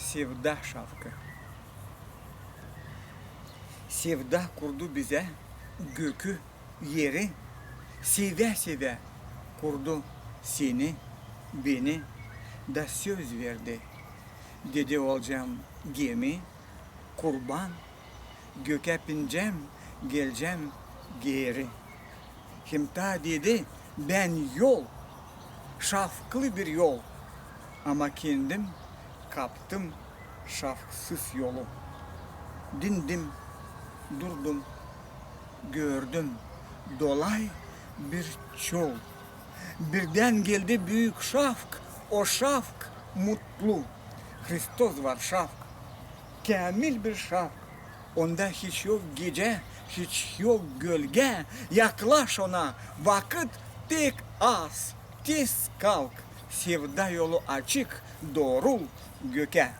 Sevda şafkı. Sevda kurdu bize gökü, yeri. Seve seve kurdu seni, beni da söz verdi. Dedi olacağım gemi, kurban, göke bineceğim, geleceğim geri. Himta dedi ben yol, şafklı bir yol. Ama kendim kaptım şafksız yolu. Dindim, durdum, gördüm dolay bir çol. Birden geldi büyük şafk, o şafk mutlu. Hristos var şafk, kamil bir şafk. Onda hiç yok gece, hiç yok gölge. Yaklaş ona, vakit tek az. Tez kalk, sevda yolu açık, doğrul göke.